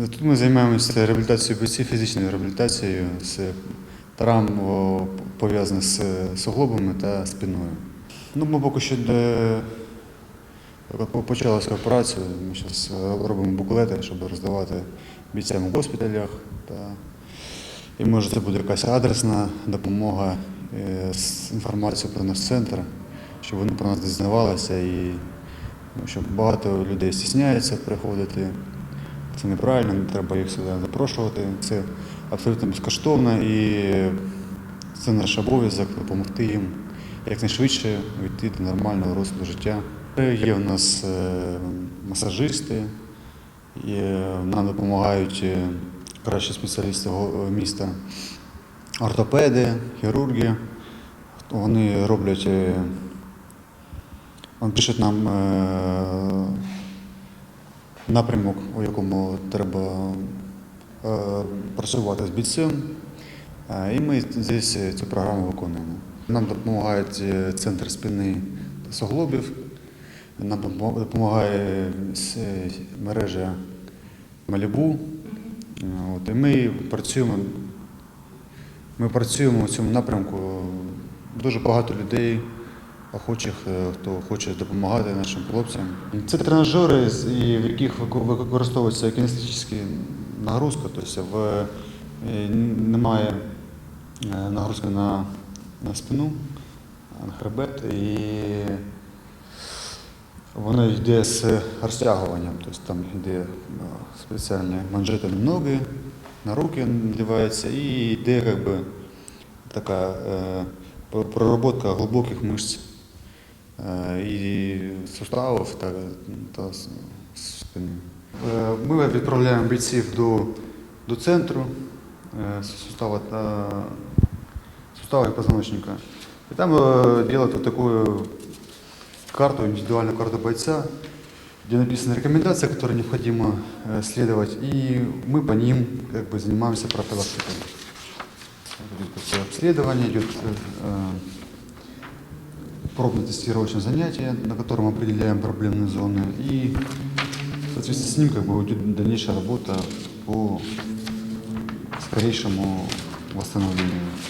Тут ми займаємося реабілітацією бійців, фізичною реабілітацією з травм пов'язаних з суглобами та спиною. Ну, ми поки що де почалася операція. Ми зараз робимо буклети, щоб роздавати бійцям у госпіталях. Та... І може це буде якась адресна допомога е, з інформацією про наш центр, щоб вони про нас дізнавалися і ну, щоб багато людей стісняється приходити. Це неправильно, не треба їх сюди запрошувати. Це абсолютно безкоштовно і це наш обов'язок допомогти їм якнайшвидше війти до нормального розкладу життя. Є в нас е, масажисти, нам допомагають е, кращі спеціалісти го- міста, ортопеди, хірурги. Вони роблять, е, вони пишуть нам е, напрямок, у якому треба е, працювати з бійцем. Е, І ми здесь цю програму виконуємо. Нам допомагає е, центр спини та суглобів, нам допомагає мережа Малібу. От, і ми працюємо, ми працюємо у цьому напрямку. Дуже багато людей, охочих, е, хто хоче допомагати нашим хлопцям. Це тренажери, в яких використовується кінестетична нагрузка, тобто в, е, немає е, нагрузки на, на спину, на хребет, і воно йде з розтягуванням, тобто там йде спеціальні манжети на ноги, на руки надіваються, і йде як би, така е, про- проработка глибоких мишць і суставів та, та с- спини. Е, Ми відправляємо бійців до, до центру е, сустава та сустава і позвоночника. І там е, делают вот такую карту, индивидуальную карту бойца, где написаны рекомендации, которые необходимо э, следовать, и мы по ним как бы занимаемся профилактикой. Вот идет такое обследование, идет э, пробно-тестировочное занятие, на котором определяем проблемные зоны, и в соответствии с ним как бы идет дальнейшая работа по скорейшему восстановлению.